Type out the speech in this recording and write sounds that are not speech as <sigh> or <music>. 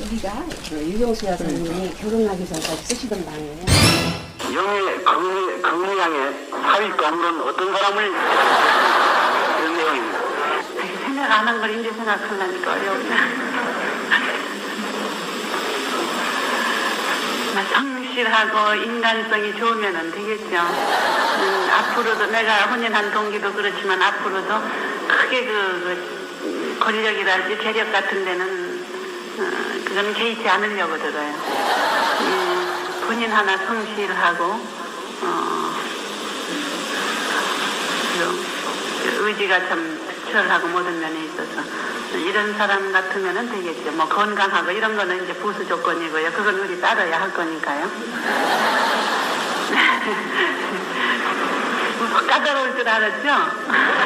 여기가 그 유경수 여사님이 결혼하기 전까지 쓰시던 방이에요. 영의 강리, 강리양의 사위 가물은 어떤 사람을 이런 내용입니다. 생각 안 한 걸 이제 생각하려니까 어려운데. 성실하고 인간성이 좋으면 되겠죠. 음, 앞으로도 내가 혼인한 동기도 그렇지만 앞으로도 크게 그, 그 권력이랄지 재력 같은 데는 어, 그건 개의치 않으려고 들어요. 음, 본인 하나 성실하고 어, 그 의지가 참 특별하고 모든 면에 있어서 이런 사람 같으면 되겠죠. 뭐 건강하고 이런 거는 이제 부수 조건이고요. 그건 우리 따라야 할 거니까요. 뭐 <laughs> 까다로울 줄 알았죠? <laughs>